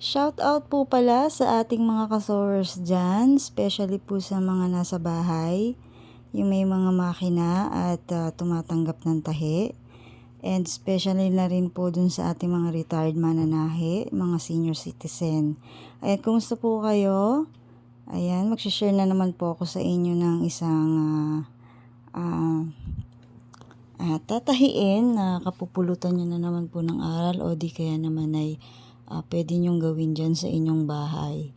Shout out po pala sa ating mga kasowers dyan, especially po sa mga nasa bahay, yung may mga makina at uh, tumatanggap ng tahi. And especially na rin po dun sa ating mga retired mananahe, mga senior citizen. Ayan, kumusta po kayo? Ayan, magsishare na naman po ako sa inyo ng isang uh, uh, uh, tatahiin na kapupulutan nyo na naman po ng aral o di kaya naman ay uh, pwede nyong gawin dyan sa inyong bahay.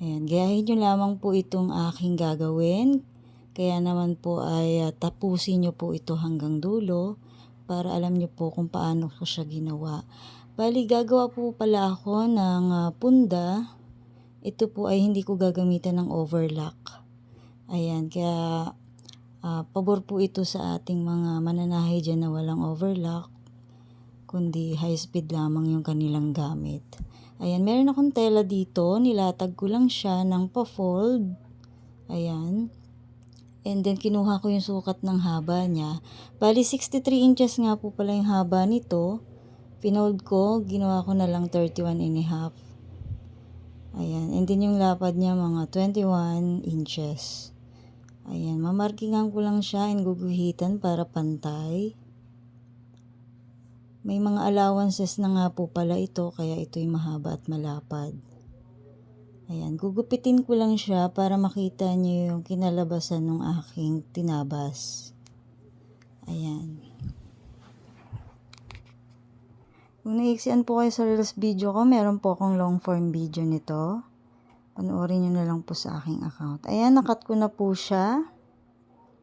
Ayan, gayahin nyo lamang po itong aking gagawin. Kaya naman po ay uh, tapusin nyo po ito hanggang dulo para alam nyo po kung paano ko siya ginawa. Bali, gagawa po pala ako ng uh, punda. Ito po ay hindi ko gagamitan ng overlock. Ayan, kaya uh, pabor po ito sa ating mga mananahe dyan na walang overlock kundi high speed lamang yung kanilang gamit. Ayan, meron akong tela dito, nilatag ko lang siya ng pa-fold. Ayan. And then, kinuha ko yung sukat ng haba niya. Bali, 63 inches nga po pala yung haba nito. Pinold ko, ginawa ko na lang 31 and a half. Ayan. And then, yung lapad niya, mga 21 inches. Ayan. Mamarkingan ko lang siya and guguhitan para pantay. May mga allowances na nga po pala ito kaya ito'y mahaba at malapad. Ayan, gugupitin ko lang siya para makita niyo yung kinalabasan ng aking tinabas. Ayan. Kung naiksian po kayo sa Reels video ko, meron po akong long form video nito. Panoorin nyo na lang po sa aking account. Ayan, nakat ko na po siya.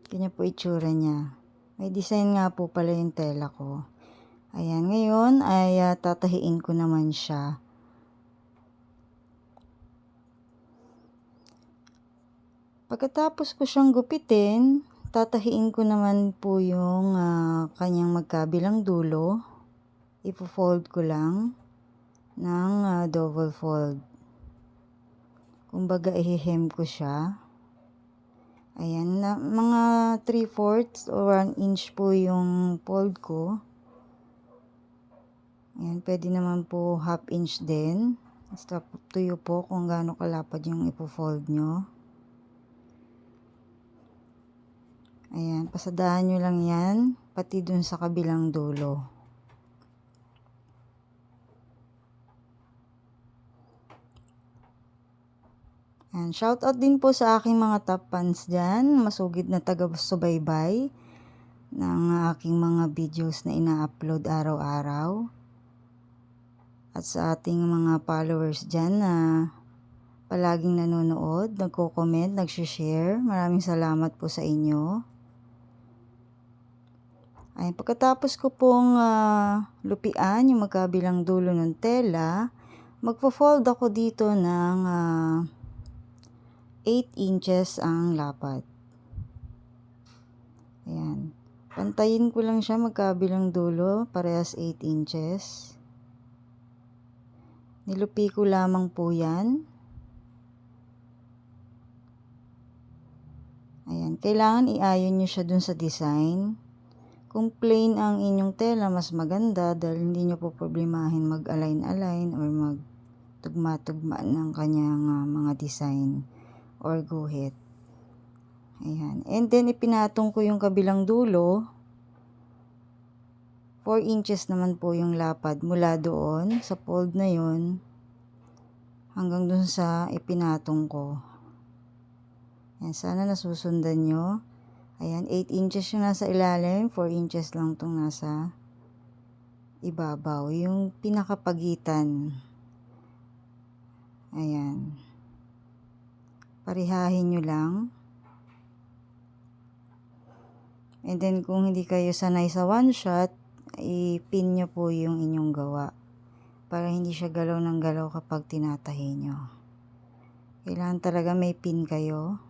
Kanya po itsura niya. May design nga po pala yung tela ko. Ayan, ngayon ay uh, tatahiin ko naman siya. Pagkatapos ko siyang gupitin, tatahiin ko naman po yung uh, kanyang magkabilang dulo. Ipo-fold ko lang ng uh, double fold. Kumbaga, ihihem ko siya. Ayan, na, mga 3 fourths or 1 inch po yung fold ko. Ayan, pwede naman po half inch din. Basta to you po kung gaano kalapad yung ipo-fold nyo. Ayan, pasadahan nyo lang yan, pati dun sa kabilang dulo. Ayan, shout out din po sa aking mga top fans dyan, masugid na taga-subaybay ng aking mga videos na ina-upload araw-araw at sa ating mga followers dyan na palaging nanonood, nagko-comment, nag-share. Maraming salamat po sa inyo. Ay, pagkatapos ko pong uh, lupian yung magkabilang dulo ng tela, magpo-fold ako dito ng uh, ah, 8 inches ang lapad. Ayan. Pantayin ko lang siya magkabilang dulo, parehas 8 inches. Nilupi ko lamang po yan. Ayan, kailangan i-ayon nyo siya dun sa design. Kung plain ang inyong tela, mas maganda dahil hindi nyo po problemahin mag-align-align or mag-tugma-tugma ng kanyang uh, mga design or guhit. Ayan. And then, ipinatong ko yung kabilang dulo 4 inches naman po yung lapad mula doon sa fold na yon hanggang dun sa ipinatong ko. Yan, sana nasusundan nyo. Ayan, 8 inches yung nasa ilalim, 4 inches lang tong nasa ibabaw. Yung pinakapagitan. Ayan. Parihahin nyo lang. And then, kung hindi kayo sanay sa one shot, ipin nyo po yung inyong gawa para hindi siya galaw ng galaw kapag tinatahi nyo. Kailangan talaga may pin kayo.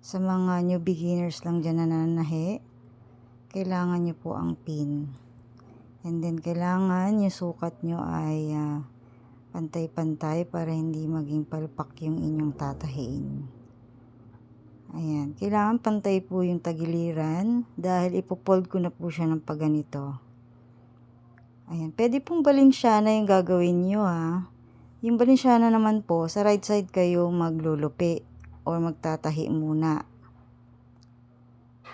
Sa mga new beginners lang dyan na nananahi, kailangan nyo po ang pin. And then, kailangan yung sukat nyo ay uh, pantay-pantay para hindi maging palpak yung inyong tatahiin. Ayan. Kailangan pantay po yung tagiliran dahil ipopold ko na po siya ng paganito. Ayan. Pwede pong balinsyana yung gagawin nyo ha. Yung Balenciana naman po, sa right side kayo maglulupi or magtatahi muna.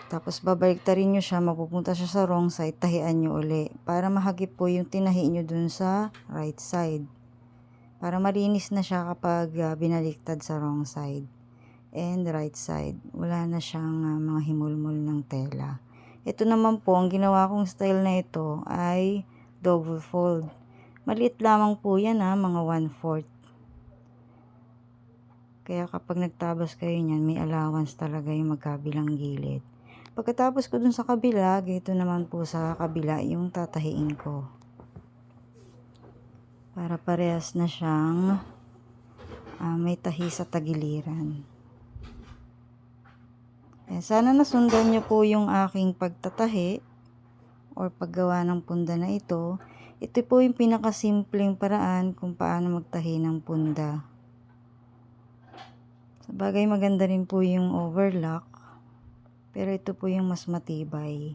Tapos babalik rin nyo siya, mapupunta siya sa wrong side, tahian nyo uli. Para mahagip po yung tinahi nyo dun sa right side. Para malinis na siya kapag uh, binaliktad sa wrong side. And right side, wala na siyang uh, mga himulmul ng tela. Ito naman po, ang ginawa kong style na ito ay double fold. Maliit lamang po yan ha, mga 1/4. Kaya kapag nagtabas kayo niyan, may allowance talaga yung magkabilang gilid. Pagkatapos ko dun sa kabila, gito naman po sa kabila yung tatahiin ko. Para parehas na siyang uh, may tahi sa tagiliran. Eh, sana nasundan niyo po yung aking pagtatahi or paggawa ng punda na ito. Ito po yung pinakasimpleng paraan kung paano magtahi ng punda. Sa bagay maganda rin po yung overlock. Pero ito po yung mas matibay.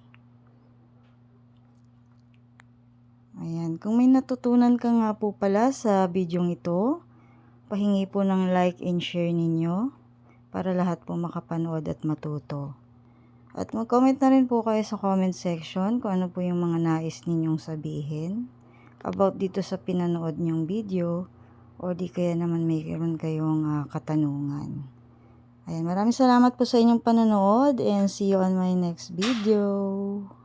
Ayan. Kung may natutunan ka nga po pala sa bidyong ito, pahingi po ng like and share ninyo para lahat po makapanood at matuto. At mag-comment na rin po kayo sa comment section kung ano po yung mga nais ninyong sabihin about dito sa pinanood nyong video o di kaya naman mayroon kayong uh, katanungan. Ayan, maraming salamat po sa inyong panonood and see you on my next video.